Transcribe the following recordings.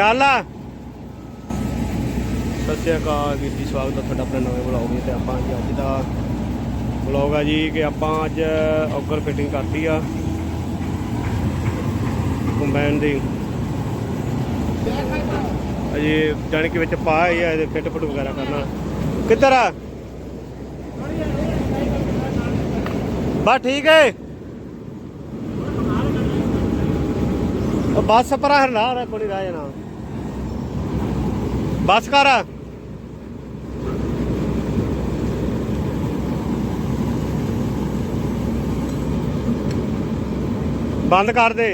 ਚੱਲ। ਸਤਿ ਸ਼੍ਰੀ ਅਕਾਲ ਵੀਰ ਜੀ, ਸਵਾਗਤ ਹੈ ਤੁਹਾਡਾ ਆਪਣੇ ਨਵੇਂ ਵਲੌਗ ਤੇ ਆਪਾਂ ਜੀ ਅੱਜ ਦਾ ਵਲੌਗ ਆ ਜੀ ਕਿ ਆਪਾਂ ਅੱਜ ਔਗਰ ਫਿਟਿੰਗ ਕਰਤੀ ਆ। ਕੰਬਾਈਨ ਦੀ। ਅਜੇ ਜਾਣੀ ਕਿ ਵਿੱਚ ਪਾ ਹੀ ਆ, ਇਹਦੇ ਫਿੱਟ ਫੁੱਟ ਵਗੈਰਾ ਕਰਨਾ। ਕਿੱਧਰ ਆ? ਬਸ ਠੀਕ ਹੈ ਬਸ ਬੱਸ ਪਰ ਹਰਨਾ ਕੋਈ ਰਾਹ ਜਾਣਾ ਬੱਸ ਕਰ। ਬੰਦ ਕਰ ਦੇ।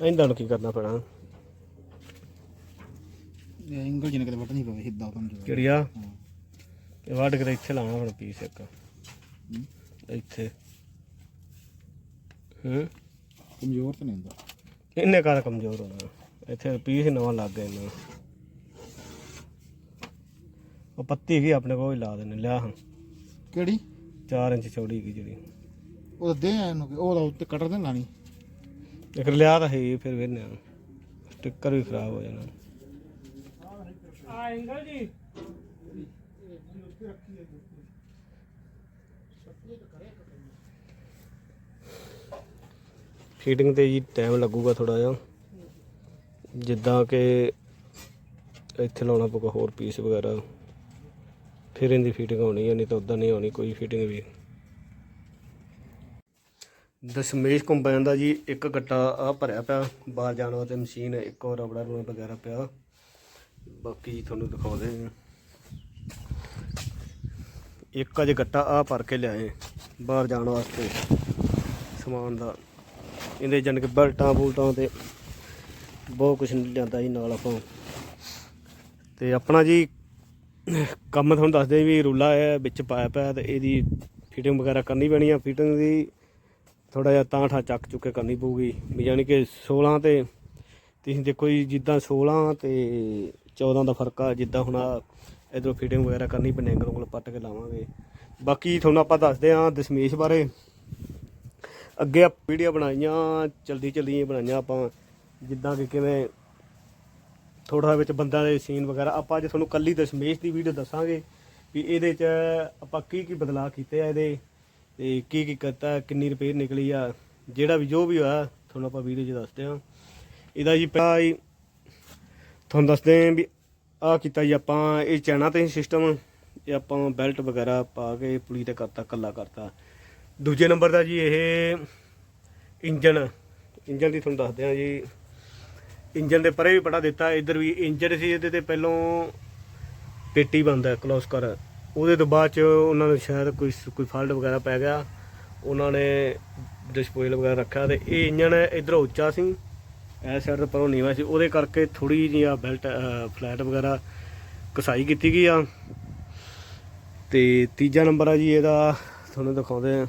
ਇਹਨਾਂ ਨੂੰ ਕੀ ਕਰਨਾ ਪੈਣਾ? ਇਹ ਐਂਗਲ ਜਿਹਨੇ ਕਿਤੇ ਵੱਟ ਨਹੀਂ ਪਵੇ ਕੰਮ ਜੋ ਕਿਹੜੀ ਆ? ਇਹ ਵੱਢ ਕੇ ਤੇ ਇੱਥੇ ਲਾਉਣਾ ਹੁਣ ਪੀਸ ਇੱਕ। ਇੱਥੇ। ਹੂੰ? ਕਮਜ਼ੋਰ ਤਾਂ ਨਹੀਂ ਹੁੰਦਾ। ਇਹਨੇ ਕਾਹਦਾ ਕਮਜ਼ੋਰ ਹੋਣਾ ਇੱਥੇ ਪੀਸ ਨਵਾਂ ਲੱਗ ਗਿਆ ਇਹਨਾਂ ਉਹ ਪੱਤੀ ਵੀ ਆਪਣੇ ਕੋਲ ਹੀ ਲਾ ਦੇਣੇ ਲਿਆ ਹਾਂ। ਕਿਹੜੀ? 4 ਇੰਚ ਚੌੜੀ ਕੀ ਜਿਹੜੀ। ਉਹ ਦੇ ਆ ਇਹਨੂੰ ਉਹਦਾ ਉੱਤੇ ਕਟਰ ਤੇ ਲਾਣੀ। ਇੱਕ ਲਿਆ ਤਾਂ ਹੈ ਹੀ, ਫਿਰ ਵੇਨੇ ਸਟicker ਵੀ ਖਰਾਬ ਹੋ ਜਾਣਾ। ਆ ਐਂਗਲ ਜੀ। ਫੀਟਿੰਗ ਤੇ ਜੀ ਟਾਈਮ ਲੱਗੂਗਾ ਥੋੜਾ ਜਿਹਾ। ਜਿੱਦਾਂ ਕਿ ਇੱਥੇ ਲਾਉਣਾ ਪਊਗਾ ਹੋਰ ਪੀਸ ਵਗੈਰਾ। ਫਿਰ ਇਹਦੀ ਫਿਟਿੰਗ ਹੋਣੀ ਹੈ ਨਹੀਂ ਤਾਂ ਉਦਾਂ ਨਹੀਂ ਹੋਣੀ ਕੋਈ ਫਿਟਿੰਗ ਵੀ। ਦਸ਼ਮੇਸ਼ ਕੰਬਾਈਨ ਦਾ ਜੀ ਇੱਕ ਗੱਟਾ ਆ ਭਰਿਆ ਪਿਆ, ਬਾਹਰ ਜਾਣ ਵਾਸਤੇ ਮਸ਼ੀਨ ਇੱਕ ਹੋਰ ਰਬੜਾ ਰੂਲ ਵਗੈਰਾ ਪਿਆ। ਬਾਕੀ ਤੁਹਾਨੂੰ ਦਿਖਾਉਂਦੇ ਹਾਂ। ਇੱਕ ਅਜੇ ਗੱਟਾ ਆ ਭਰ ਕੇ ਲਿਆਏ, ਬਾਹਰ ਜਾਣ ਵਾਸਤੇ ਸਮਾਨ ਦਾ। ਇਹਦੇ ਜਨ ਕਿ ਬਲਟਾਂ ਬੂਲਟਾਂ ਤੇ ਬਹੁਤ ਕੁਝ ਲਿਆਂਦਾ ਜੀ ਨਾਲ ਆਪਾਂ। ਤੇ ਆਪਣਾ ਜੀ ਕੰਮ ਤੁਹਾਨੂੰ ਦੱਸਦੇ ਵੀ ਰੂਲਾ ਹੈ, ਵਿੱਚ ਪਾਇਆ ਪਿਆ ਤੇ ਇਹਦੀ ਫਿਟਿੰਗ ਵਗੈਰਾ ਕਰਨੀ ਪੈਣੀ ਆ। ਫਿਟਿੰਗ ਦੀ ਥੋੜਾ ਜਿਹਾ ਤਾਂ ਠਾ ਚੱਕ ਚੁੱਕ ਕੇ ਕਰਨੀ ਪਊਗੀ। ਵੀ ਯਾਨੀ ਕਿ 16 ਤੇ ਤੁਸੀਂ ਦੇਖੋ ਜੀ, ਜਿੱਦਾਂ 16 ਤੇ 14 ਦਾ ਫ਼ਰਕ ਆ, ਜਿੱਦਾਂ ਹੁਣ ਇਧਰੋਂ ਫਿਟਿੰਗ ਵਗੈਰਾ ਕਰਨੀ ਪੈਣੀ ਐਂਗਲ ਉਂਗਲ ਪੱਟ ਕੇ ਲਾਵਾਂਗੇ। ਬਾਕੀ ਤੁਹਾਨੂੰ ਆਪਾਂ ਦੱਸਦੇ ਹਾਂ ਦਸ਼ਮੇਸ਼ ਬਾਰੇ। ਅੱਗੇ ਆ ਵੀਡੀਓ ਬਣਾਈਆਂ, ਚਲਦੀ ਚਲਦੀ ਬਣਾਈਆਂ ਆਪਾਂ। ਜਿੱਦਾਂ ਕਿ ਕਿਵੇਂ ਥੋੜਾ ਵਿੱਚ ਬੰਦਾ ਦੇ ਸੀਨ ਵਗੈਰਾ, ਆਪਾਂ ਅੱਜ ਤੁਹਾਨੂੰ ਕੱਲੀ ਦਸ਼ਮੇਸ਼ ਦੀ ਵੀਡੀਓ ਦੱਸਾਂਗੇ ਵੀ ਇਹਦੇ 'ਚ ਆਪਾਂ ਕੀ ਕੀ ਬਦਲਾਅ ਕੀਤੇ ਆ ਇਹਦੇ ਤੇ ਕੀ ਕੀ ਕਰਤਾ ਕਿੰਨੀ ਰਿਪੇਅਰ ਨਿਕਲੀ ਆ, ਜਿਹੜਾ ਵੀ ਜੋ ਵੀ ਹੋਇਆ, ਤੁਹਾਨੂੰ ਆਪਾਂ ਵੀਡੀਓ 'ਚ ਦੱਸਦੇ ਆ ਇਹਦਾ ਜੀ ਪਹਿਲਾਂ ਹੀ ਤੁਹਾਨੂੰ ਦੱਸਦੇ ਆਂ ਵੀ ਆ ਕੀਤਾ ਜੀ ਆਪਾਂ, ਇਹ ਚੈਨਾ ਤੇ ਸਿਸਟਮ ਇਹ ਆਪਾਂ ਬੈਲਟ ਵਗੈਰਾ ਪਾ ਕੇ ਪੁਲੀ ਤੇ ਕਰਤਾ ਕੱਲਾ ਕਰਤਾ। ਦੂਜੇ ਨੰਬਰ ਦਾ ਜੀ ਇਹ ਇੰਜਨ ਇੰਜਨ ਦੀ ਤੁਹਾਨੂੰ ਦੱਸਦੇ ਹਾਂ ਜੀ। ਇੰਜਨ ਦੇ ਪਰੇ ਵੀ ਪੜਾ ਦਿੱਤਾ, ਇੱਧਰ ਵੀ ਇੰਜਨ ਸੀ, ਇਹਦੇ ਤੇ ਪਹਿਲੋਂ ਪੇਟੀ ਬੰਦ ਕਲੋਸਕਰ ਉਹਦੇ ਤੋਂ ਬਾਅਦ ਚ ਉਹਨਾਂ ਨੂੰ ਸ਼ਾਇਦ ਕੋਈ ਕੋਈ ਫਾਲਟ ਵਗੈਰਾ ਪੈ ਗਿਆ। ਉਹਨਾਂ ਨੇ ਡਿਸਪੋਜ਼ਲ ਵਗੈਰਾ ਰੱਖਿਆ ਤੇ ਇਹ ਇੰਜਨ ਇਧਰੋਂ ਉੱਚਾ ਸੀ ਐ ਸਾਈਡ ਤੋਂ ਪਰੋਂ ਨੀਵਾ ਸੀ। ਉਹਦੇ ਕਰਕੇ ਥੋੜੀ ਜਿਹੀ ਆ ਬੈਲਟ ਫਲੈਟ ਵਗੈਰਾ ਕਸਾਈ ਕੀਤੀ ਗਈ ਆ। ਤੇ ਤੀਜਾ ਨੰਬਰ ਆ ਜੀ, ਇਹਦਾ ਤੁਹਾਨੂੰ ਦਿਖਾਉਂਦੇ ਆ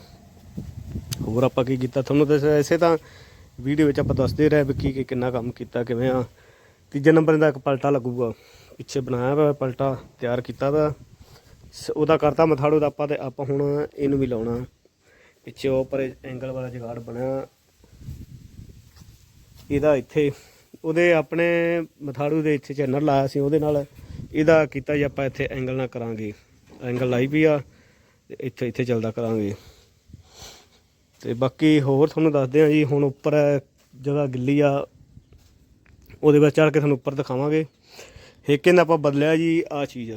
ਹੋਰ ਆਪਾਂ ਕੀ ਕੀਤਾ? ਤੁਹਾਨੂੰ ਤਾਂ ਐਸੇ ਤਾਂ ਵੀਡੀਓ ਵਿੱਚ ਆਪਾਂ ਦੱਸਦੇ ਰਹੇ ਵੀ ਕੀ ਕਿੰਨਾ ਕੰਮ ਕੀਤਾ, ਕਿਵੇਂ ਆ। ਤੀਜੇ ਨੰਬਰ ਦਾ ਇੱਕ ਪਲਟਾ ਲੱਗੂਗਾ। ਪਿੱਛੇ ਬਣਾਇਆ ਹੋਇਆ ਪਲਟਾ, ਤਿਆਰ ਕੀਤਾ ਵਾ ਸ- ਉਹਦਾ ਕਰਤਾ ਮਥਾੜੋ ਦਾ ਆਪਾਂ ਤੇ ਆਪਾਂ ਹੁਣ ਇਹਨੂੰ ਵੀ ਲਾਉਣਾ। ਪਿੱਛੇ ਉਹ ਪਰ ਐਂਗਲ ਵਾਲਾ ਜਗਾੜ ਬਣਿਆ। ਇਹਦਾ ਇੱਥੇ, ਉਹਦੇ ਆਪਣੇ ਮਥਾੜੂ ਦੇ ਇੱਥੇ ਚੈਨਲ ਲਾਇਆ ਸੀ, ਉਹਦੇ ਨਾਲ ਇਹਦਾ ਕੀਤਾ ਜੀ ਆਪਾਂ ਇੱਥੇ ਐਂਗਲ ਨਾਲ ਕਰਾਂਗੇ। ਐਂਗਲ ਲਾਈ ਵੀ ਆ, ਤੇ ਇੱਥੇ ਇੱਥੇ ਚੱਲਦਾ ਕਰਾਂਗੇ। ਤੇ ਬਾਕੀ ਹੋਰ ਤੁਹਾਨੂੰ ਦੱਸਦੇ ਆ ਜੀ, ਹੁਣ ਉੱਪਰ ਜਗ੍ਹਾ ਗਿੱਲੀ ਆ, ਉਹਦੇ ਵਿੱਚ ਚੜ ਕੇ ਤੁਹਾਨੂੰ ਉੱਪਰ ਦਿਖਾਵਾਂਗੇ। ਹੇਕੇ ਨਾਲ ਆਪਾਂ ਬਦਲਿਆ ਜੀ ਆ ਚੀਜ਼।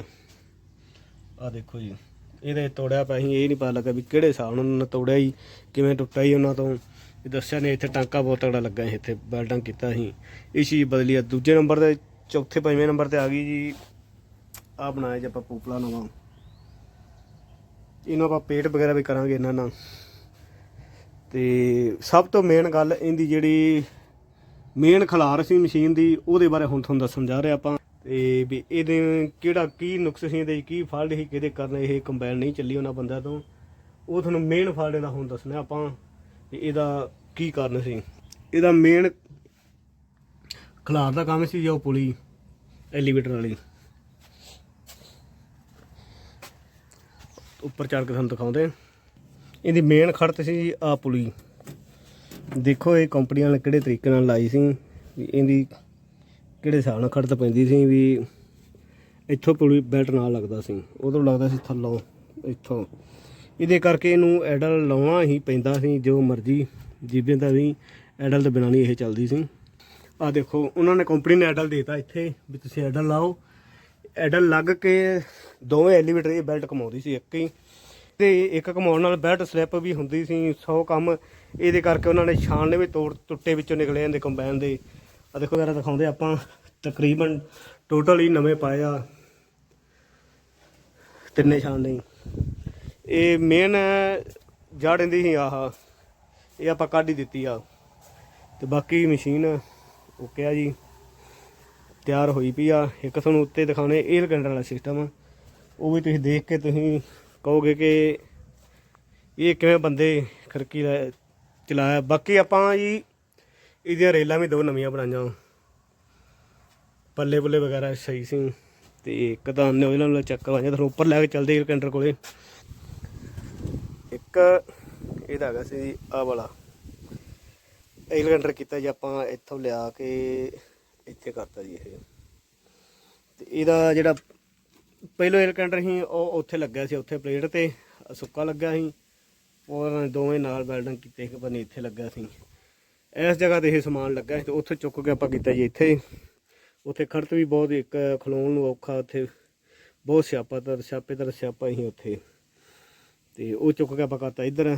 ਆ ਦੇਖੋ ਜੀ, ਇਹਦੇ ਤੋੜਿਆ ਪਿਆ ਸੀ ਇਹ ਨਹੀਂ ਪਤਾ ਲੱਗਾ ਵੀ ਕਿਹੜੇ ਹਿਸਾਬ ਨਾਲ ਉਹਨਾਂ ਨੇ ਤੋੜਿਆ ਜੀ, ਕਿਵੇਂ ਟੁੱਟਾ ਜੀ ਉਹਨਾਂ ਤੋਂ। ਇਹ ਦੱਸਿਆ ਨਹੀਂ, ਇੱਥੇ ਟਾਂਕਾ ਬਹੁਤ ਤਗੜਾ ਲੱਗਾ ਸੀ, ਇੱਥੇ ਵੈਲਡਿੰਗ ਕੀਤਾ ਸੀ। ਇਹ ਚੀਜ਼ ਬਦਲੀ ਆ, ਦੂਜੇ ਨੰਬਰ ਤੇ, ਚੌਥੇ ਪੰਜਵੇਂ ਨੰਬਰ ਤੇ ਆ ਗਈ ਜੀ। ਆ ਬਣਾਇਆ ਜੀ ਆਪਾਂ ਪੂਪਲਾ ਨਵਾਂ। ਇਹਨੂੰ ਆਪਾਂ ਪੇਟ ਵਗੈਰਾ ਵੀ ਕਰਾਂਗੇ ਇਹਨਾਂ ਨਾਲ। ਤੇ ਸਭ ਤੋਂ ਮੇਨ ਗੱਲ ਇਹਦੀ ਜਿਹੜੀ ਮੇਨ ਖਲਾਰ ਸੀ ਮਸ਼ੀਨ ਦੀ, ਉਹਦੇ ਬਾਰੇ ਹੁਣ ਤੁਹਾਨੂੰ ਦੱਸਣ ਜਾ ਰਹੇ ਆਪਾਂ। ਤੇ ਵੀ ਇਹਦੇ ਕਿਹੜਾ ਕੀ ਨੁਕਸ ਸੀ ਇਹਦੇ ਕੀ ਫਾਲਟ ਸੀ, ਕਿਹਦੇ ਕਾਰਨ ਇਹ ਕੰਬਾਈਨ ਨਹੀਂ ਚੱਲੀ ਉਹਨਾਂ ਬੰਦਿਆਂ ਤੋਂ। ਉਹ ਤੁਹਾਨੂੰ ਮੇਨ ਫਾਲਟ ਦਾ ਹੁਣ ਦੱਸਣਾ ਆਪਾਂ ਵੀ ਇਹਦਾ ਕੀ ਕਾਰਨ ਸੀ। ਇਹਦਾ ਮੇਨ ਖਲਾਰ ਦਾ ਕੰਮ ਸੀ ਜੋ ਪੁਲੀ ਐਲੀਵੇਟਰ ਵਾਲੀ। ਉੱਪਰ ਚੜ ਕੇ ਤੁਹਾਨੂੰ ਦਿਖਾਉਂਦੇ। ਇਹਦੀ ਮੇਨ ਖੜਤ ਸੀ ਆ ਪੁਲੀ। ਦੇਖੋ ਇਹ ਕੰਪਨੀਆਂ ਨੇ ਕਿਹੜੇ ਤਰੀਕੇ ਨਾਲ ਲਾਈ ਸੀ, ਵੀ ਇਹਦੀ ਕਿਹੜੇ ਹਿਸਾਬ ਨਾਲ ਖੜਤ ਪੈਂਦੀ ਸੀ, ਵੀ ਇੱਥੋਂ ਪੁਲੀ ਬੈਲਟ ਨਾਲ ਲੱਗਦਾ ਸੀ ਉਦੋਂ ਲੱਗਦਾ ਸੀ ਥੱਲੋਂ, ਇੱਥੋਂ। ਇਹਦੇ ਕਰਕੇ ਇਹਨੂੰ ਐਡਲ ਲਾਉਣਾ ਹੀ ਪੈਂਦਾ ਸੀ, ਜੋ ਮਰਜ਼ੀ ਜਿਵੇਂ ਦਾ ਵੀ ਐਡਲ ਤੋਂ ਬਿਨਾਂ ਨਹੀਂ ਇਹ ਚੱਲਦੀ ਸੀ। ਆ ਦੇਖੋ, ਉਹਨਾਂ ਨੇ ਕੰਪਨੀ ਨੇ ਐਡਲ ਦੇਤਾ ਇੱਥੇ, ਵੀ ਤੁਸੀਂ ਐਡਲ ਲਾਓ। ਐਡਲ ਲੱਗ ਕੇ ਦੋਵੇਂ ਐਲੀਵੇਟਰ ਇਹ ਬੈਲਟ ਕਮਾਉਂਦੀ ਸੀ ਇੱਕ ਹੀ। ਤੇ ਇੱਕ ਕਮਾਉਣ ਨਾਲ ਬੈਲਟ ਸਲਿੱਪ ਵੀ ਹੁੰਦੀ ਸੀ 100 ਕੰਮ। ਇਹਦੇ ਕਰਕੇ ਉਹਨਾਂ ਨੇ ਛਾਣਨੇ ਵੀ ਤੋੜ ਟੁੱਟੇ ਵਿੱਚੋਂ ਨਿਕਲੇ ਜਾਂਦੇ ਕੰਬਾਈਨ ਦੇ। ਆ ਦੇਖੋ ਯਾਰਾ ਦਿਖਾਉਂਦੇ ਆਪਾਂ। ਤਕਰੀਬਨ ਟੋਟਲ ਹੀ ਨਵੇਂ ਪਾਏ ਆ। ਤਿੰਨੇ ਛਾਣ ਨਹੀਂ ਇਹ ਮੇਨ ਜੜ ਇਹਦੀ ਸੀ ਆਹ। ਇਹ ਆਪਾਂ ਕੱਢ ਹੀ ਦਿੱਤੀ ਆ। ਤੇ ਬਾਕੀ ਮਸ਼ੀਨ ਓਕੇ ਆ ਜੀ। ਤਿਆਰ ਹੋਈ ਪਈ ਆ। ਇੱਕ ਤੁਹਾਨੂੰ ਉੱਤੇ ਦਿਖਾਉਣੇ 에ਅਰ ਕੰਡਰ ਵਾਲਾ ਸਿਸਟਮ ਆ। ਉਹ ਵੀ ਤੁਸੀਂ ਦੇਖ ਕੇ ਤੁਸੀਂ ਕਹੋਗੇ ਕਿ ਇਹ ਕਿਵੇਂ ਬੰਦੇ ਖਰਕੀ ਦਾ ਚਲਾਇਆ? ਬਾਕੀ ਆਪਾਂ ਜੀ ਇਹਦੀਆਂ ਰੇਲਾਂ ਵੀ ਦੋ ਨਵੀਆਂ ਬਣਾਈਆਂ। ਪੱਲੇ ਪੁੱਲੇ ਵਗੈਰਾ ਸਹੀ ਸੀ। ਤੇ ਇੱਕ ਤਾਂ ਉਹਨੇ ਉਹਨਾਂ ਨੂੰ ਚੱਕ ਕਰਵਾਈਆਂ ਤੁਹਾਨੂੰ ਉੱਪਰ ਲੈ ਕੇ ਚੱਲਦੇ 에ਅਰ ਕੰਡਰ ਕੋਲੇ। ਇੱਕ ਇਹਦਾ ਹੈਗਾ ਸੀ ਆ ਵਾਲਾ। 에ਅਰ ਕੰਡਰ ਕੀਤਾ ਜੀ ਆਪਾਂ, ਇੱਥੋਂ ਲਿਆ ਕੇ ਇੱਥੇ ਕਰਤਾ ਜੀ ਇਹ। ਤੇ ਇਹਦਾ ਜਿਹੜਾ ਪਹਿਲੋ 에ਅਰ ਕੰਡਰ ਸੀ, ਉਹ ਉੱਥੇ ਲੱਗਿਆ ਸੀ, ਉੱਥੇ ਪਲੇਟ ਤੇ, ਸੁੱਕਾ ਲੱਗਾ ਸੀ। ਉਹਨਾਂ ਨੇ ਦੋਵੇਂ ਨਾਲ ਵੈਲਡਿੰਗ ਕੀਤੇ, ਇੱਕ ਬੰਨੇ ਇੱਥੇ ਲੱਗਾ ਸੀ। ਇਸ ਜਗ੍ਹਾ ਤੇ ਇਹ ਸਮਾਨ ਲੱਗਾ ਸੀ ਤੇ ਉੱਥੇ ਚੁੱਕ ਕੇ ਆਪਾਂ ਕੀਤਾ ਜੀ ਇੱਥੇ। ਉੱਥੇ ਖੜਤ ਵੀ ਬਹੁਤ ਇੱਕ ਖਲੋਣ ਨੂੰ ਔਖਾ, ਉੱਥੇ ਬਹੁਤ ਸਿਆਪਾ ਤਾਂ, ਸਿਆਪੇ ਤਾਂ ਸਿਆਪਾ ਹੀ ਉੱਥੇ। ਤੇ ਉਹ ਚੁੱਕ ਕੇ ਆਪਾਂ ਕਰਤਾ ਇੱਧਰ।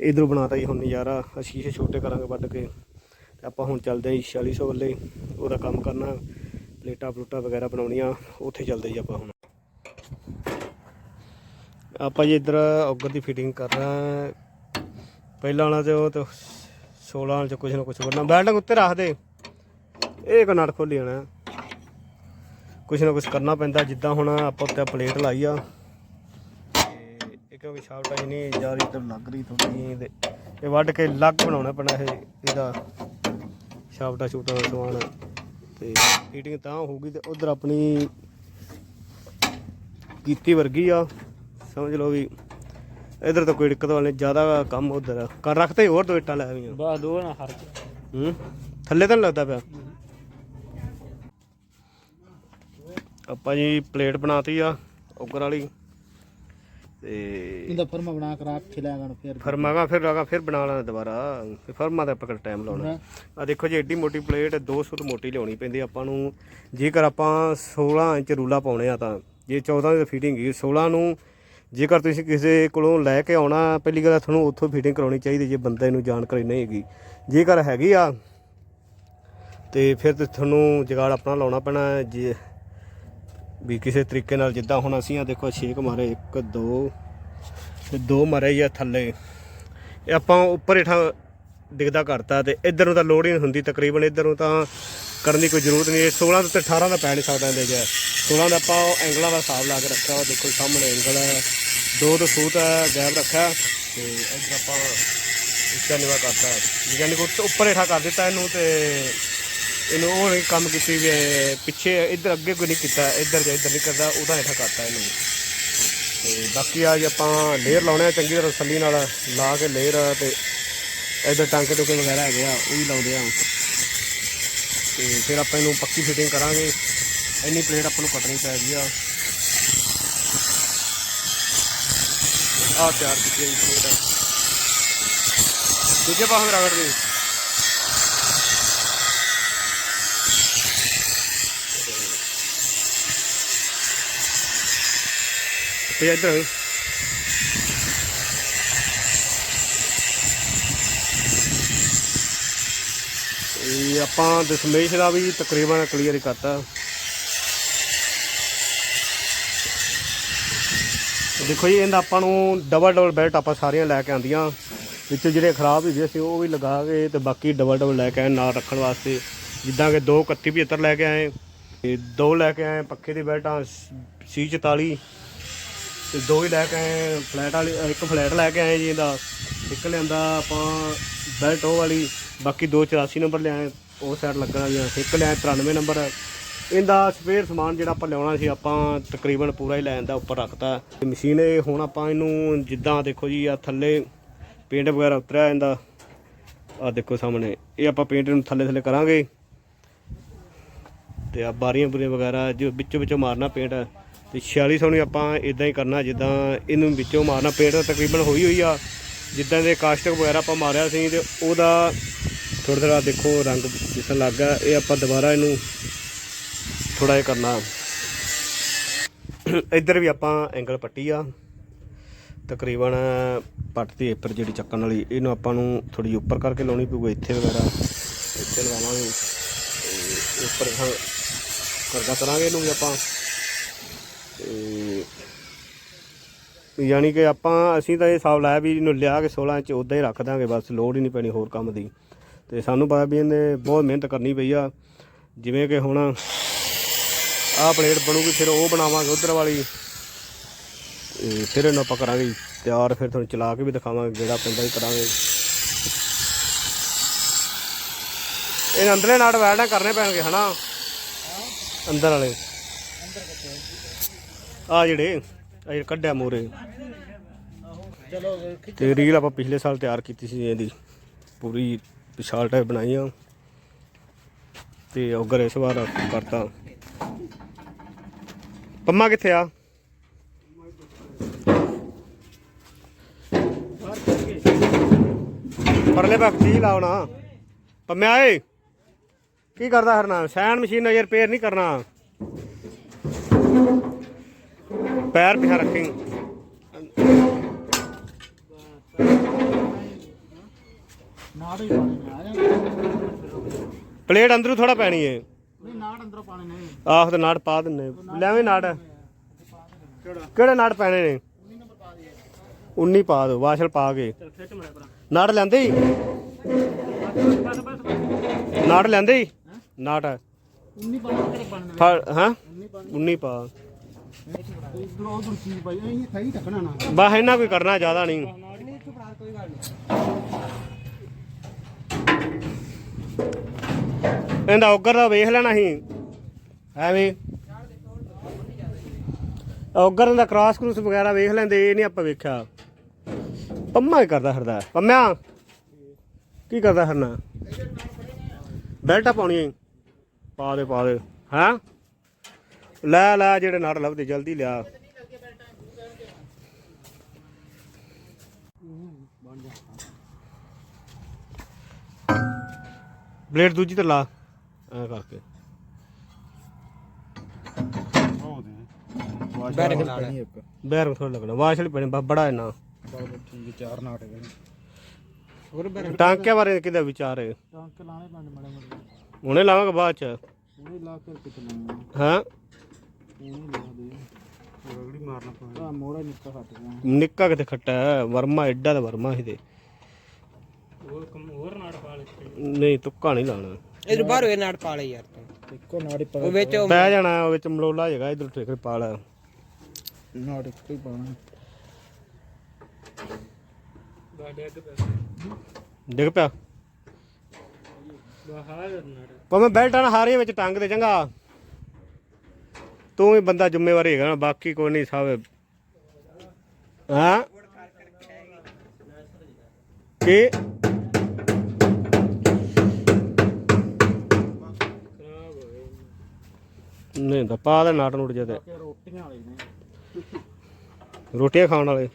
ਇਧਰੋਂ ਬਣਾਤਾ ਜੀ ਹੁਣ ਨਜ਼ਾਰਾ, ਆਹ ਸ਼ੀਸ਼ੇ ਛੋਟੇ ਕਰਾਂਗੇ ਵੱਢ ਕੇ। ਤੇ ਆਪਾਂ ਹੁਣ ਚੱਲਦੇ ਹਾਂ ਜੀ 4600 ਵੱਲੇ, ਉਹਦਾ ਕੰਮ ਕਰਨਾ। ਪਲੇਟਾਂ ਪਲੂਟਾਂ ਵਗੈਰਾ ਬਣਾਉਣੀਆਂ, ਉੱਥੇ ਚੱਲਦੇ ਜੀ ਆਪਾਂ ਹੁਣ। ਆਪਾਂ ਜੀ ਇੱਧਰ ਔਗਰ ਦੀ ਫਿਟਿੰਗ ਕਰ ਰਹੇ ਪਹਿਲਾਂ ਵਾਲਾ ਤੇ ਉਹ ਤੇ 16 ਵਾਲੇ ਚ ਕੁਝ ਨਾ ਕੁਝ ਕਰਨਾ ਬੈਲਟਿੰਗ ਉੱਤੇ ਰੱਖ ਦੇ। ਇਹ ਕੋ ਨਟ ਖੋਲੀ ਜਾਣਾ ਕੁਝ ਨਾ ਕੁਝ ਕਰਨਾ ਪੈਂਦਾ, ਜਿੱਦਾਂ ਹੁਣ ਆਪਾਂ ਉੱਤੇ ਪਲੇਟ ਲਾਈ ਆ। ਤੇ ਇਹ ਕਿਉਂਕਿ ਸ਼ਾਫਟ ਆ ਨਹੀਂ ਯਾਰ ਇੱਧਰ ਲੱਗ ਰਹੀ ਥੋੜੀ ਤੇ ਇਹ ਵੱਢ ਕੇ ਲੱਗ ਬਣਾਉਣਾ ਪੈਣਾ ਇਹ, ਇਹਦਾ। ਸ਼ਾਫਟਾ ਸ਼ੂਟਾ ਦਾ ਸਮਾਨ। ਤੇ ਫੀਟਿੰਗ ਤਾਂ ਹੋਊਗੀ ਤੇ ਉਧਰ ਆਪਣੀ ਕੀਤੀ ਵਰਗੀ ਆ। ਸਮਝ ਲਓ ਵੀ ਇਧਰ ਤਾਂ ਕੋਈ ਦਿੱਕਤ ਵਾਲੇ ਜ਼ਿਆਦਾ ਕੰਮ ਉਧਰ ਕਰ ਰੱਖਤੇ ਹੋਰ ਦੋ ਇੱਟਾਂ ਲੈ ਆਵੀਆਂ ਬਾ ਦੋ ਨਾ ਹਰ ਹੂੰ? ਥੱਲੇ ਤਾਂ ਲੱਗਦਾ ਪਿਆ? ਆਪਾਂ ਜੀ ਪਲੇਟ ਬਣਾਤੀ ਆ ਉਗਰ ਵਾਲੀ। ਤੇ ਇਹਦਾ ਫਰਮਾ ਬਣਾ ਕੇ ਰੱਖ ਲਿਆ ਗਣ ਫਿਰ। ਫਰਮਾਗਾ ਫਿਰ ਲਗਾ ਫਿਰ ਬਣਾ ਲੈਣਾ ਦੁਬਾਰਾ। ਫਿਰ ਫਰਮਾ ਦਾ ਪਕੜ ਟਾਈਮ ਲਾਉਣਾ? ਆ ਦੇਖੋ ਜੀ ਏਡੀ ਮੋਟੀ ਪਲੇਟ 200 ਤੋਂ ਮੋਟੀ ਲਿਆਉਣੀ ਪੈਂਦੀ ਆਪਾਂ ਨੂੰ। ਜੇਕਰ ਆਪਾਂ 16 ਇੰਚ ਰੂਲਾ ਪਾਉਣੇ ਆ ਤਾਂ ਜੇ 14 ਦੀ ਫਿਟਿੰਗ ਹੀ 16 ਨੂੰ ਜੇਕਰ ਤੁਸੀਂ ਕਿਸੇ ਕੋਲੋਂ ਲੈ ਕੇ ਆਉਣਾ ਪਹਿਲੀ ਗੱਲ ਤਾਂ ਤੁਹਾਨੂੰ ਉੱਥੋਂ ਫਿਟਿੰਗ ਕਰਾਉਣੀ ਚਾਹੀਦੀ ਜੇ ਬੰਦੇ ਨੂੰ ਜਾਣਕਾਰੀ ਨਹੀਂ ਹੈਗੀ। ਜੇਕਰ ਹੈਗੀ ਆ ਤੇ ਫਿਰ ਤੇ ਤੁਹਾਨੂੰ ਜਗਾੜ ਆਪਣਾ ਲਾਉਣਾ ਪੈਣਾ ਜੇ ਵੀ ਕਿਸੇ ਤਰੀਕੇ ਨਾਲ ਜਿੱਦਾਂ ਹੁਣ ਅਸੀਂ ਆ ਦੇਖੋ ਛੇਕ ਮਾਰੇ 1 2 ਤੇ ਦੋ ਮਾਰੇ ਹੀ ਆ ਥੱਲੇ। ਇਹ ਆਪਾਂ ਉੱਪਰ ਹੇਠਾਂ ਡਿੱਗਦਾ ਕਰਤਾ ਤੇ ਇੱਧਰ ਨੂੰ ਤਾਂ ਲੋੜ ਹੀ ਨਹੀਂ ਹੁੰਦੀ ਤਕਰੀਬਨ, ਇੱਧਰ ਨੂੰ ਤਾਂ ਕਰਨ ਦੀ ਕੋਈ ਜ਼ਰੂਰਤ ਨਹੀਂ। ਇਹ 16 ਤੋਂ ਤੇ 18 ਦਾ ਪੈ ਨਹੀਂ ਸਕਦਾ ਇਹਦੇ 'ਚ 16 ਦਾ ਆਪਾਂ ਉਹ ਐਂਗਲਾਂ ਦਾ ਹਿਸਾਬ ਲਾ ਕੇ ਰੱਖਿਆ, ਉਹ ਦੇਖੋ ਸਾਹਮਣੇ ਐਂਗਲ ਹੈ। ਦੋ ਤੋਂ ਸੂਤ ਗੈਪ ਰੱਖਿਆ ਤੇ ਇੱਧਰ ਆਪਾਂ ਉੱਚਾ ਨਿਵਾ ਕਰਤਾ। ਯਾਨੀ ਕਿ ਉੱਪਰ ਹੇਠਾਂ ਕਰ ਦਿੱਤਾ ਇਹਨੂੰ ਤੇ ਇਹਨੂੰ ਉਹ ਕੰਮ ਕੀਤੀ ਵੀ ਪਿੱਛੇ ਇੱਧਰ ਅੱਗੇ ਕੋਈ ਨਹੀਂ ਕੀਤਾ, ਇੱਧਰ ਜਾਂ ਇੱਧਰ ਨਹੀਂ ਕਰਦਾ, ਉਹਦਾ ਹੇਠਾਂ ਕਰਤਾ ਇਹਨੂੰ। ਤੇ ਬਾਕੀ ਅੱਜ ਆਪਾਂ ਲੇਅਰ ਲਾਉਣੇ ਆ ਚੰਗੀ ਤਰ੍ਹਾਂ ਤਸੱਲੀ ਨਾਲ, ਲਾ ਕੇ ਲੇਅਰ ਤੇ ਇੱਧਰ ਟਾਂਕੇ ਟੁਕੇ ਵਗੈਰਾ ਹੈਗੇ ਆ, ਉਹ ਵੀ ਲਾਉਂਦੇ ਆ। ਤੇ ਫਿਰ ਆਪਾਂ ਇਹਨੂੰ ਪੱਕੀ ਫਿਟਿੰਗ ਕਰਾਂਗੇ। ਇੰਨੀ ਪਲੇਟ ਆਪਾਂ ਨੂੰ ਕੱਟਣੀ ਪੈ ਗਈ ਆ। ਆ ਤਿਆਰ ਕੀਤੀ ਹੈ ਪਲੇਟ। ਦੂਜੇ ਪਾਸੇ ਰਗੜ ਦੇ ਤੇ ਇੱਧਰ ਇਹ ਆਪਾਂ ਦਸ਼ਮੇਸ਼ ਦਾ ਵੀ ਤਕਰੀਬਨ ਕਲੀਅਰ ਕਰਤਾ। ਦੇਖੋ ਜੀ, ਇਹਦਾ ਆਪਾਂ ਨੂੰ ਡਬਲ ਡਬਲ ਬੈਲਟ ਆਪਾਂ ਸਾਰੀਆਂ ਲੈ ਕੇ ਆਂਦੀਆਂ ਵਿੱਚ ਜਿਹੜੇ ਖਰਾਬ ਹੋ ਗਏ ਸੀ, ਉਹ ਵੀ ਲਗਾ ਕੇ ਤੇ ਬਾਕੀ ਡਬਲ ਡਬਲ ਲੈ ਕੇ ਆਏ ਨਾਲ ਰੱਖਣ ਵਾਸਤੇ। ਜਿੱਦਾਂ ਕਿ ਦੋ 31 75 ਲੈ ਕੇ ਆਏ। ਤੇ ਦੋ ਲੈ ਕੇ ਆਏ ਪੱਖੇ ਦੀ ਬੈਲਟਾਂ, ਸੀ 44 ਤੇ ਦੋ ਹੀ ਲੈ ਕੇ ਆਏ ਫਲੈਟ ਵਾਲੀ ਇੱਕ ਫਲੈਟ ਲੈ ਕੇ ਆਏ ਜੀ ਇਹਦਾ। ਇੱਕ ਲਿਆਂਦਾ ਆਪਾਂ ਬੈਲਟ ਉਹ ਵਾਲੀ, ਬਾਕੀ ਦੋ 84 ਨੰਬਰ ਲਿਆਏ, ਉਹ ਸਾਈਡ ਲੱਗਣਾ ਜੀ ਇੱਕ ਲਿਆਏ 93 ਨੰਬਰ। ਇਹਦਾ ਸਪੇਅਰ ਸਮਾਨ ਜਿਹੜਾ ਆਪਾਂ ਲਿਆਉਣਾ ਸੀ, ਆਪਾਂ ਤਕਰੀਬਨ ਪੂਰਾ ਹੀ ਲੈ ਆਂਦਾ, ਉੱਪਰ ਰੱਖਤਾ। ਤੇ ਮਸ਼ੀਨ ਇਹ ਹੁਣ ਆਪਾਂ ਇਹਨੂੰ ਜਿੱਦਾਂ ਦੇਖੋ ਜੀ ਆ ਥੱਲੇ ਪੇਂਟ ਵਗੈਰਾ ਉਤਰਿਆ ਇਹਦਾ। ਆ ਦੇਖੋ ਸਾਹਮਣੇ, ਇਹ ਆਪਾਂ ਪੇਂਟ ਨੂੰ ਥੱਲੇ ਥੱਲੇ ਕਰਾਂਗੇ। ਤੇ ਆ ਬਾਰੀਆਂ ਬੁਰੀਆਂ ਵਗੈਰਾ, ਜੋ ਵਿੱਚੋਂ ਵਿੱਚੋਂ ਮਾਰਨਾ ਪੇਂਟ ਤੇ 4600 ਨੂੰ ਆਪਾਂ ਇਦਾਂ ਹੀ ਕਰਨਾ, ਜਿੱਦਾਂ ਇਹਨੂੰ ਵਿੱਚੋਂ ਮਾਰਨਾ। ਪੇਂਟ ਤਕਰੀਬਨ ਹੋਈ ਹੋਈ ਆ। ਜਿੱਦਾਂ ਦੇ ਕਾਸ਼ਟਕ ਵਗੈਰਾ ਆਪਾਂ ਮਾਰਿਆ ਸੀ ਤੇ ਉਹਦਾ ਥੋੜਾ ਥੋੜਾ ਦੇਖੋ ਰੰਗ ਦਿਸਣ ਲੱਗ ਗਿਆ। ਇਹ ਆਪਾਂ ਦੁਬਾਰਾ ਇਹਨੂੰ ਥੋੜਾ ਜਿਹਾ ਕਰਨਾ। ਇੱਧਰ ਵੀ ਆਪਾਂ ਐਂਗਲ ਪੱਟੀ ਆ। ਤਕਰੀਬਨ ਪੱਟ ਦੀ ਉੱਪਰ ਜਿਹੜੀ ਚੱਕਣ ਵਾਲੀ, ਇਹਨੂੰ ਆਪਾਂ ਨੂੰ ਥੋੜੀ ਜਿਹੀ ਉੱਪਰ ਕਰਕੇ ਲਾਉਣੀ ਪਊਗੀ, ਇੱਥੇ ਵਗੈਰਾ। ਇੱਥੇ ਲਵਾਵਾਂਗੇ ਤੇ ਉੱਪਰ ਕਰਦਾ ਕਰਾਂਗੇ ਇਹਨੂੰ ਵੀ ਆਪਾਂ। ਤੇ ਯਾਨੀ ਕਿ ਆਪਾਂ ਅਸੀਂ ਤਾਂ ਇਹ ਹਿਸਾਬ ਲਾਇਆ ਵੀ ਇਹਨੂੰ ਲਿਆ ਕੇ 16 ਇੰਚ ਉਦਾਂ ਹੀ ਰੱਖ ਦਾਂਗੇ ਬਸ ਲੋੜ ਹੀ ਨਹੀਂ ਪੈਣੀ ਹੋਰ ਕੰਮ ਦੀ। ਤੇ ਸਾਨੂੰ ਪਤਾ ਵੀ ਇਹਨੇ ਬਹੁਤ ਮਿਹਨਤ ਕਰਨੀ ਪਈ ਆ। ਜਿਵੇਂ ਕਿ ਹੁਣ ਆਹ ਪਲੇਟ ਬਣੂਗੀ ਫਿਰ ਉਹ ਬਣਾਵਾਂਗੇ ਉਧਰ ਵਾਲੀ। ਫਿਰ ਇਹਨੂੰ ਆਪਾਂ ਕਰਾਂਗੇ ਤਿਆਰ ਫਿਰ ਤੁਹਾਨੂੰ ਚਲਾ ਕੇ ਵੀ ਦਿਖਾਵਾਂਗੇ ਜਿਹੜਾ ਪੈਂਦਾ ਹੀ ਕਰਾਂਗੇ। ਇਹ ਅੰਦਰਲੇ ਨਾਟ ਵੈਲਡਾਂ ਕਰਨੇ ਪੈਣਗੇ ਹਨਾ? ਅੰਦਰ ਵਾਲੇ। ਆ ਜਿਹੜੇ ਕੱਢਿਆ ਮੂਰੇ ਤੇ ਰੀਲ ਆਪਾਂ ਪਿਛਲੇ ਸਾਲ ਤਿਆਰ ਕੀਤੀ ਸੀ ਇਹਦੀ। ਪੂਰੀ ਵਿਸ਼ਾਲ ਟਾਈਪ ਬਣਾਈ ਆ। ਤੇ ਔਗਰ ਇਸ ਵਾਰ ਕਰਤਾ। ਪੰਮਾ ਕਿੱਥੇ ਆ? ਪਰਲੇ ਪੱਖ ਕੀ ਲਾਉਣਾ ਪੰਮਿਆ ਏ ਕੀ ਕਰਦਾ ਹਰਨਾ ਸੈਨ ਮਸ਼ੀਨ ਅਜੇ ਰਿਪੇਅਰ ਨਹੀਂ ਕਰਨਾ। ਪੈਰ ਪਿਆ ਰੱਖੀ ਪਲੇਟ ਅੰਦਰੋਂ ਥੋੜਾ ਪੈਣੀ ਏ। ਨਹੀਂ ਨਾੜ ਅੰਦਰੋਂ ਪਾਣੇ ਨੇ ਆਹ ਤੇ ਨਾੜ ਪਾ ਦਿੰਨੇ ਲੈਵੇਂ ਨਾੜ ਕਿਹੜੇ ਨਾੜ ਪੈਣੇ ਨੇ? 19 ਪਾ ਦੋ ਵਾਸ਼ਲ ਪਾ ਕੇ। ਨਾੜ ਲੈਂਦੇ ਹੀ? ਨਾੜ ਲੈਂਦੇ ਹੀ? ਨਾੜ 19 ਪਾਣੇ ਕਿਹੜੇ ਪਾਣੇ ਨੇ? ਫੜ ਹਾਂ? 19 ਪਾ। ਇਧਰ ਉਧਰ ਚੀਜ਼ ਪਾਈ ਇਹ ਸਹੀ ਰੱਖਣਾ ਨਾ ਬਸ ਇਹਨਾਂ ਕੋਈ ਕਰਨਾ ਜ਼ਿਆਦਾ ਨਹੀਂ। ਇਹਦਾ ਔਗਰ ਦਾ ਵੇਖ ਲੈਣਾ ਸੀ। ਐਵੇਂ। ਔਗਰ ਦਾ ਕ੍ਰਾਸ ਕਰੂਸ ਵਗੈਰਾ ਵੇਖ ਲੈਂਦੇ, ਇਹ ਨਹੀਂ ਆਪਾਂ ਵੇਖਿਆ। ਪੰਮਾ ਹੀ ਕਰਦਾ ਫਿਰਦਾ? ਪੰਮਿਆ, ਕੀ ਕਰਦਾ ਫਿਰਨਾ? ਬੈਲਟਾ ਪਾਉਣੀ ਪਾ ਦੇ ਪਾ ਦੇ। ਹਾਂ? ਲੈ ਲੈ ਜਿਹੜੇ ਨੜ ਲੱਭਦੇ ਜਲਦੀ ਲਿਆ। ਬਲੇਡ ਦੂਜੀ ਤੇ ਲਾ। ਐ ਕਰਕੇ ਬੈਠ ਕੇ ਨਾਲ। ਬੈਰ ਥੋੜਾ ਲੱਗਣਾ। ਵਾਸ਼ ਵਾਲੀ ਪੈਣੀ ਬ- ਬੜਾ ਇੰਨਾ ਠੀਕ ਚਾਰ ਨਾਟ ਹੈਗੇ ਨੇ। ਹੋਰ ਟਾਂਕਿਆਂ ਬਾਰੇ ਕਿਹਦਾ ਵਿਚਾਰ ਹੈ? ਟਾਂਕ ਲਾਣੇ ਪੈਣੇ ਮਾੜੇ ਮਾੜੇ ਹੁਣੇ ਲਾਵਾਂਗੇ ਬਾਅਦ ਚ। ਉਹਨੇ ਲਾ ਕੇ ਕਿਤਨਾ ਹਾਂ? ਨਿੱਕਾ ਹਟ ਗਿਆ। ਨਿੱਕਾ ਕਿਤੇ ਖੱਟਾ ਹੈ ਵਰਮਾ ਐਡਾ ਦਾ ਵਰਮਾ ਤੇ। ਹੋਰ ਕੰਮ ਹੋਰ ਨਾੜ ਪਾ ਲੈ ਨਹੀਂ ਤੁੱਕਾ ਨਹੀਂ ਲਾਣਾ ਇਹ ਬਾਹਰ ਹੋਏ ਨਾੜ ਪਾ ਲੈ ਯਾਰ ਤੂੰ। ਇੱਕੋ ਨਾੜ ਉਹ ਵਿੱਚ ਉਹ ਪੈ ਜਾਣਾ ਉਹ ਵਿੱਚ ਮਲੋਲਾ ਹੈਗਾ ਇਧਰ ਠੇਕਰ ਪਾ ਲੈ। ਨਾੜ ਇੱਕੋ ਹੀ ਪਾਣਾ ਡਿੱਗ ਪਿਆ। ਭਾਵੇਂ ਬੈਲਟਾਂ ਨਾਲ ਹਾਰੇ ਵਿੱਚ ਟੰਗ ਦੇ ਚੰਗਾ। ਤੂੰ ਵੀ ਬੰਦਾ ਜ਼ਿੰਮੇਵਾਰੀ ਹੈਗਾ ਨਾ ਬਾਕੀ ਕੋਈ ਨਹੀਂ ਸਭ। ਹਾਂ? ਕੀ? ਨਹੀਂ ਤਾਂ ਪਾ ਦੇ ਨਾਟ ਨੂਟ ਜਦੇ ਰੋਟੀਆਂ ਵਾਲੇ ਨੇ। ਰੋਟੀਆਂ ਖਾਣ ਵਾਲੇ।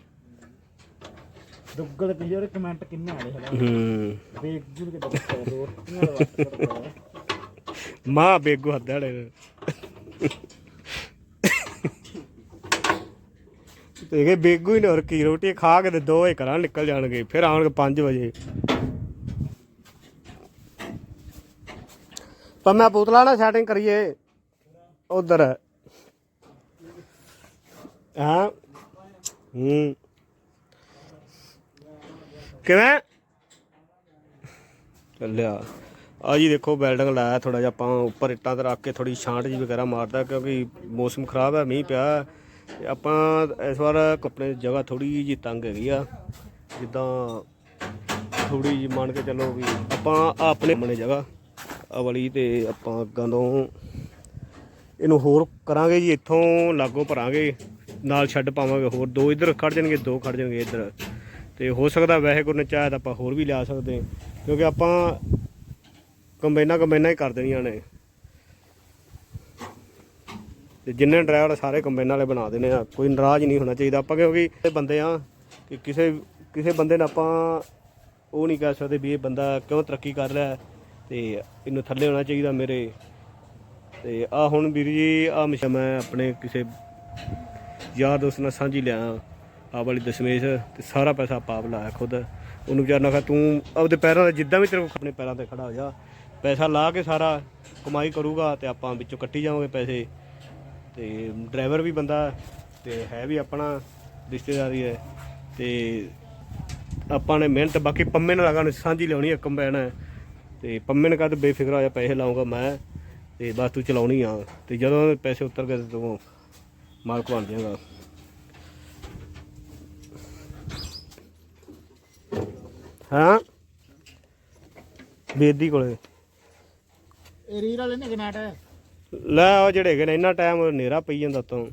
ਦੁੱਗਲ ਜਿਹੜੇ ਕਮੈਂਟ ਕਿੰਨੇ ਆਲੇ ਹਲਾ ਹੂੰ। ਜੂ ਕੇ ਦੱਸਿਆ ਰੋਟੀਆਂ ਦਾ ਕਰਦਾ ਮਾਂ ਬੇਗੂ ਹੱਦ ਵਾਲੇ ਨੇ ਤੇ ਇਹ ਬੇਗੂ ਹੀ ਨੇ ਹੋਰ ਕੀ ਰੋਟੀ ਖਾ ਕੇ ਤੇ ਦੋ ਹੀ ਘਰਾਂ ਨਿਕਲ ਜਾਣਗੇ, ਫਿਰ ਆਉਣਗੇ 5 ਵਜੇ। ਪਰ ਮੈਂ ਪੁਤਲਾ ਨਾਲ ਸੈਟਿੰਗ ਕਰੀਏ, ਉਧਰ। ਹਾਂ? ਹੂੰ। ਕਿਵੇਂ? ਚੱਲਿਆ। ਆ ਜੀ ਦੇਖੋ ਬਿਲਡਿੰਗ ਲਾਇਆ ਥੋੜਾ ਜਿਹਾ ਆਪਾਂ, ਉੱਪਰ ਇੱਟਾਂ ਤੇ ਰੱਖ ਕੇ ਥੋੜੀ ਛਾਂਟ ਜੀ ਵਗੈਰਾ ਮਾਰਦਾ, ਕਿਉਂਕਿ ਮੌਸਮ ਖਰਾਬ ਹੈ, ਮੀਂਹ ਪਿਆ ਤੇ ਆਪਾਂ ਇਸ ਵਾਰ ਕੱਪੜੇ ਦੀ ਜਗ੍ਹਾ ਥੋੜੀ ਜੀ ਤੰਗ ਹੈਗੀ ਆ। ਜਿੱਦਾਂ ਥੋੜੀ ਜੀ ਮੰਨ ਕੇ ਚੱਲੋ ਵੀ ਆਪਾਂ ਆਪਣੇ ਮਨੇ ਜਗ੍ਹਾ ਆ ਵਾਲੀ ਤੇ ਆਪਾਂ ਅੱਗਾਂ ਤੋਂ ਇਹਨੂੰ ਹੋਰ ਕਰਾਂਗੇ ਜੀ, ਇੱਥੋਂ ਲਾਗੋ ਭਰਾਂਗੇ, ਨਾਲ ਛੱਡ ਪਾਵਾਂਗੇ ਹੋਰ ਦੋ, ਇੱਧਰ ਖੜ ਜਾਣਗੇ, ਦੋ ਖੜ ਜਾਣਗੇ ਇੱਧਰ। ਤੇ ਹੋ ਸਕਦਾ ਵੈਸੇ ਕੋਈ ਨੇ ਚਾਹੇ ਤਾਂ ਆਪਾਂ ਹੋਰ ਵੀ ਲਿਆ ਸਕਦੇ ਕਿਉਂਕਿ ਆਪਾਂ ਕੰਬਾਈਨਾਂ ਕੰਬਾਈਨਾਂ ਹੀ ਕਰ ਦੇਣੀਆਂ ਨੇ। ਤੇ ਜਿੰਨੇ ਡਰਾਈਵਰ ਸਾਰੇ ਕੰਬਾਈਨਾਂ ਵਾਲੇ ਬਣਾ ਦੇਣੇ ਆ। ਕੋਈ ਨਾਰਾਜ਼ ਨਹੀਂ ਹੋਣਾ ਚਾਹੀਦਾ। ਆਪਾਂ ਕਿਉਂਕਿ ਇਹ ਬੰਦੇ ਆ ਕਿ ਕਿਸੇ ਕਿਸੇ ਬੰਦੇ ਨੂੰ ਆਪਾਂ ਉਹ ਨਹੀਂ ਕਹਿ ਸਕਦੇ ਵੀ ਇਹ ਬੰਦਾ ਕਿਉਂ ਤਰੱਕੀ ਕਰ ਰਿਹਾ ਹੈ ਤੇ ਇਹਨੂੰ ਥੱਲੇ ਹੋਣਾ ਚਾਹੀਦਾ ਮੇਰੇ। ਤੇ ਆ ਹੁਣ ਵੀਰ ਜੀ ਆ ਹਮੇਸ਼ਾ ਮੈਂ ਆਪਣੇ ਕਿਸੇ ਯਾਰ ਦੋਸਤ ਨਾਲ ਸਾਂਝੀ ਲਿਆ। ਆ ਵਾਲੀ ਦਸ਼ਮੇਸ਼ ਤੇ ਸਾਰਾ ਪੈਸਾ ਆਪਾਂ ਆਪ ਲਾਇਆ ਖੁਦ। ਉਹਨੂੰ ਵਿਚਾਰ ਨਾ ਤੂੰ ਆਪਦੇ ਪੈਰਾਂ ਤੇ, ਜਿੱਦਾਂ ਵੀ ਤੇਰੇ ਕੋਲ ਆਪਣੇ ਪੈਰਾਂ ਤੇ ਖੜਾ ਹੋ ਜਾ। ਪੈਸਾ ਲਾ ਕੇ ਸਾਰਾ ਕਮਾਈ ਕਰੂਗਾ ਤੇ ਆਪਾਂ ਵਿੱਚੋਂ ਕੱਟੀ ਜਾਵਾਂਗੇ ਪੈਸੇ। ਤੇ ਡਰਾਈਵਰ ਵੀ ਬੰਦਾ ਤੇ ਹੈ ਵੀ ਆਪਣਾ, ਰਿਸ਼ਤੇਦਾਰੀ ਹੈ ਤੇ ਆਪਾਂ ਨੇ ਮਿਹਨਤ, ਬਾਕੀ ਪੰਮੇ ਨਾਲ ਲਗਾਉਣੀ ਸਾਂਝੀ ਲਿਆਉਣੀ ਹੈ ਕੰਬਾਈਨ ਤੇ ਪੰਮੇ ਨੇ ਕਹਾ ਤੇ ਬੇਫਿਕਰ ਹੋ ਜਾ, ਪੈਸੇ ਲਾਉਂਗਾ ਮੈਂ, ਤੇ ਬਸ ਤੂੰ ਚਲਾਉਣੀ ਆ। ਤੇ ਜਦੋਂ ਪੈਸੇ ਉਤਰ ਗਏ ਤੇ ਤੂੰ ਮਾਲਕ ਬਣ ਜਾਏਗਾ। ਹਾਂ? ਬੇਦੀ ਕੋਲੇ। ਇਹ ਰੀਰ ਵਾਲੇ ਨੇ ਗਨਾਟ ਲੈ ਉਹ ਜਿਹੜੇ ਹੈਗੇ ਨੇ ਇੰਨਾ ਟਾਈਮ ਹਨੇਰਾ ਪਈ ਜਾਂਦਾ ਤੋਂ